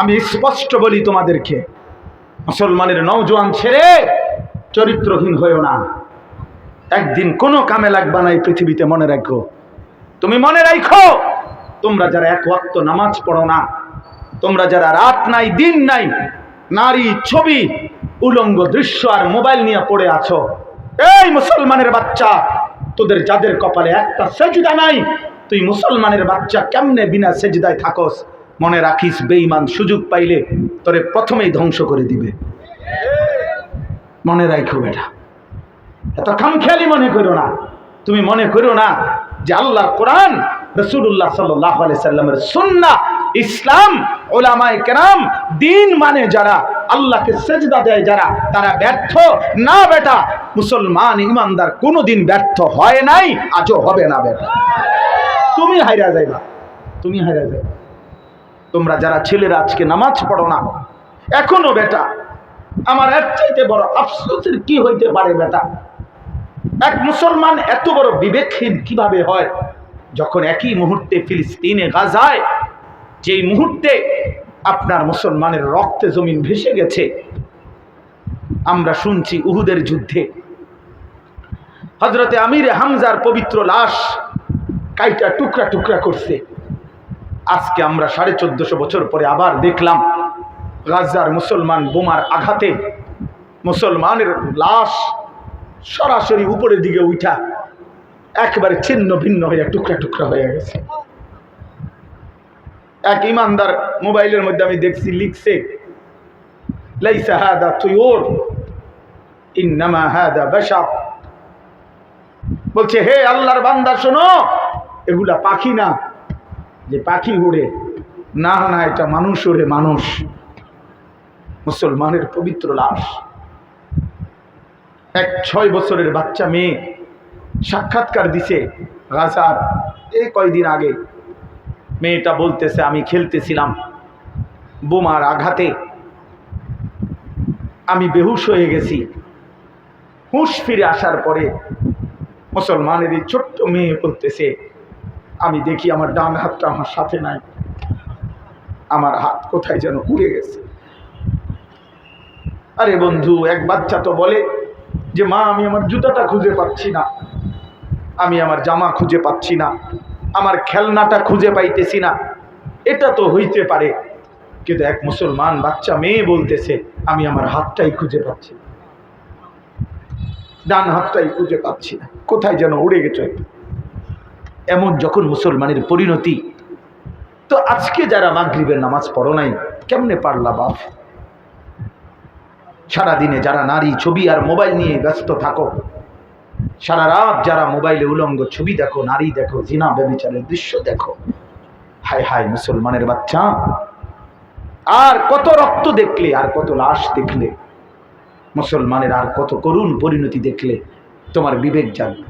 আমি স্পষ্ট বলি তোমাদেরকে, মুসলমানের নওজোয়ান ছেড়ে চরিত্রহীন হয়েও না। একদিন কোনো কামে লাগবে না এই পৃথিবীতে মনে রাখো। তুমি মনে রাখো তোমরা যারা এক ওয়াক্ত নামাজ পড়ো না, তোমরা যারা রাত নাই, দিন নাই, নারী ছবি, উলঙ্গ দৃশ্য আর মোবাইল নিয়ে পড়ে আছো, এই মুসলমানের বাচ্চা, তোদের যাদের কপালে একটা সেজদা নাই, তুই মুসলমানের বাচ্চা কেমনে বিনা সেজদায় থাকস? মনে রাখিস, বেঈমান, সুযোগ পাইলে তোরে প্রথমেই ধ্বংস করে দিবে। মনে রাখো বেটা। এত খামখেয়ালি মনে করো না। তুমি মনে করো না যে আল্লাহর কোরআন রসুল্লাহ সাল্লাহ সাল্লামের সুন্না ইসলাম ওলামায় কেরাম, দিন মানে যারা, আল্লাহকে সেজদা দেয় যারা, তারা ব্যর্থ। না বেটা, মুসলমান ইমানদার কোনোদিন ব্যর্থ হয় নাই, আজও হবে না বেটা। তুমি হাইরা যাইবা। তুমি হাইরা যাইবা। তোমরা যারা ছেলেরা আজকে নামাজ পড়ো না, এখনও বেটা, আমার এর চাইতে বড় আফসোসের কি হইতে পারে বেটা? এক মুসলমান এত বড় বিবেকহীন কীভাবে হয়? যখন একই মুহূর্তে ফিলিস্তিনে গাজায়, যেই মুহূর্তে আপনার মুসলমানের রক্তে জমিন ভেসে গেছে, আমরা শুনছি উহুদের যুদ্ধে। হজরতে আমির হামজার পবিত্র লাশ কাইটা টুকরা টুকরা করছে। আজকে আমরা সাড়ে চোদ্দশো বছর পরে আবার দেখলাম গাজার মুসলমান বোমার আঘাতে মুসলমানের লাশ সরাসরি উপরের দিকে উঠা একবারে ছিন্ন ভিন্ন হয়ে টুকরা টুকরা হয়ে গেছে। এক ইমানদার মোবাইলের মধ্যে আমি দেখছি, লিখছে, লাইসা হাদা তুয়োর, ইন্নামা হাদা বেশাব বলছে, হে আল্লাহর বান্দা, শোনো, এগুলা পাখি না। যে পাখি উড়ে না না, এটা মানুষ ওড়ে মানুষ। মুসলমানের পবিত্র লাশ। এক ছয় বছরের বাচ্চা মেয়ে সাক্ষাৎকার দিছে গাজার এই কয়দিন আগে মেয়েটা বলতেছে, আমি খেলতেছিলাম বোমার আঘাতে। আমি বেহুশ হয়ে গেছি। হুঁশ ফিরে আসার পরে মুসলমানের এই ছোট্ট মেয়ে বলতেছে আমি দেখি আমার ডান হাতটা আমার সাথে নাই। আমার হাত কোথায় যেন উড়ে গেছে। আরে বন্ধু, এক বাচ্চা তো বলে যে, মা, আমি আমার জুতাটা খুঁজে পাচ্ছি না। আমি আমার জামা খুঁজে পাচ্ছি না। আমার খেলনাটা খুঁজে পাইতেছি না। এটা তো হইতে পারে। কিন্তু এক মুসলমান বাচ্চা মেয়ে বলতেছে, আমি আমার হাতটাই খুঁজে পাচ্ছি ডান হাতটাই খুঁজে পাচ্ছি না। কোথায় যেন উড়ে গেছে। এমন যখন মুসলমানের পরিণতি, তো আজকে যারা মাগরিবের নামাজ পড়ো নাই, কেমনে পারলা বাপ? সারাদিনে যারা নারী ছবি আর মোবাইল নিয়ে ব্যস্ত থাকো, সারা রাত যারা মোবাইলে উলঙ্গ ছবি দেখো, নারী দেখো, জিনা ব্যবচারের দৃশ্য দেখো, হায় হায় মুসলমানের বাচ্চা। আর কত রক্ত দেখলে, আর কত লাশ দেখলে, মুসলমানের আর কত করুণ পরিণতি দেখলে, তোমার বিবেক জাগবে।